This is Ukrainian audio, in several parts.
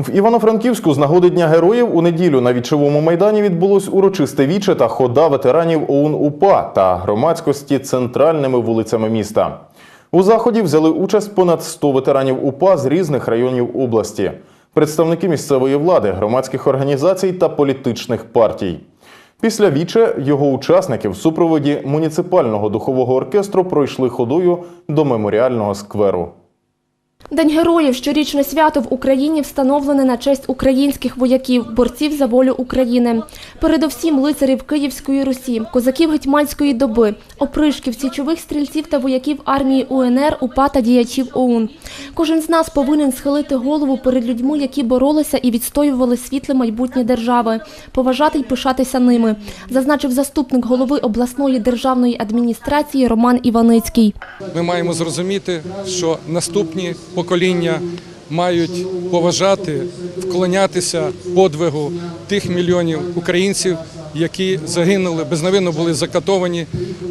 В Івано-Франківську з нагоди Дня героїв у неділю на вічовому майдані відбулось урочисте віче та хода ветеранів ОУН УПА та громадськості центральними вулицями міста. У заході взяли участь понад 100 ветеранів УПА з різних районів області, представники місцевої влади, громадських організацій та політичних партій. Після віче його учасники в супроводі муніципального духового оркестру пройшли ходою до меморіального скверу. День героїв щорічне свято в Україні встановлене на честь українських вояків, борців за волю України. Передовсім лицарів Київської Русі, козаків гетьманської доби, опришків, січових стрільців та вояків армії УНР, УПА та діячів ОУН. Кожен з нас повинен схилити голову перед людьми, які боролися і відстоювали світле майбутнє держави, поважати й пишатися ними, зазначив заступник голови обласної державної адміністрації Роман Іваницький. Ми маємо зрозуміти, що наступні покоління мають поважати, вклонятися подвигу тих мільйонів українців, які загинули, безневинно були закатовані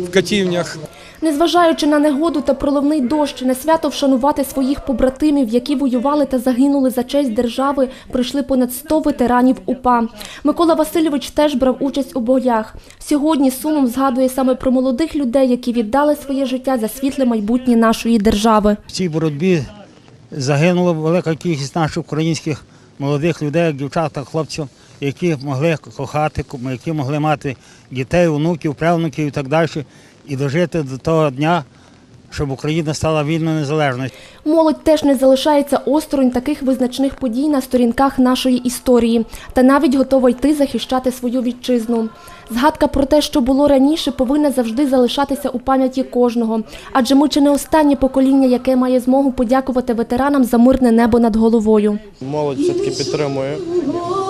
в катівнях. Незважаючи на негоду та проливний дощ, на свято вшанувати своїх побратимів, які воювали та загинули за честь держави, прийшли понад 100 ветеранів УПА. Микола Васильович теж брав участь у боях. Сьогодні сумом згадує саме про молодих людей, які віддали своє життя за світле майбутнє нашої держави. В цій боротьбі загинула велика кількість наших українських молодих людей, дівчат та хлопців, які могли кохати, які могли мати дітей, онуків, правнуків і так далі, і дожити до того дня, щоб Україна стала вільною незалежною. Молодь теж не залишається осторонь таких визначних подій на сторінках нашої історії та навіть готова йти захищати свою вітчизну. Згадка про те, що було раніше, повинна завжди залишатися у пам'яті кожного, адже ми чи не останнє покоління, яке має змогу подякувати ветеранам за мирне небо над головою. Молодь все-таки підтримує.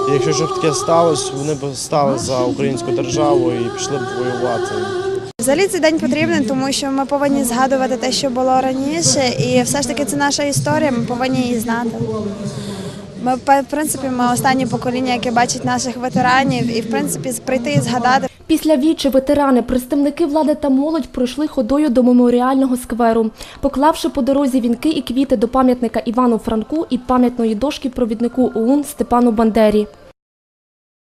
І якщо щоб таке сталося, вони б стали за українську державу і пішли б воювати. Взагалі цей день потрібен, тому що ми повинні згадувати те, що було раніше, і все ж таки це наша історія, ми повинні її знати. Ми, в принципі, ми останнє покоління, яке бачить наших ветеранів, і в принципі прийти і згадати. Після вічі ветерани, представники влади та молодь пройшли ходою до меморіального скверу, поклавши по дорозі вінки і квіти до пам'ятника Івану Франку і пам'ятної дошки провіднику ОУН Степану Бандері.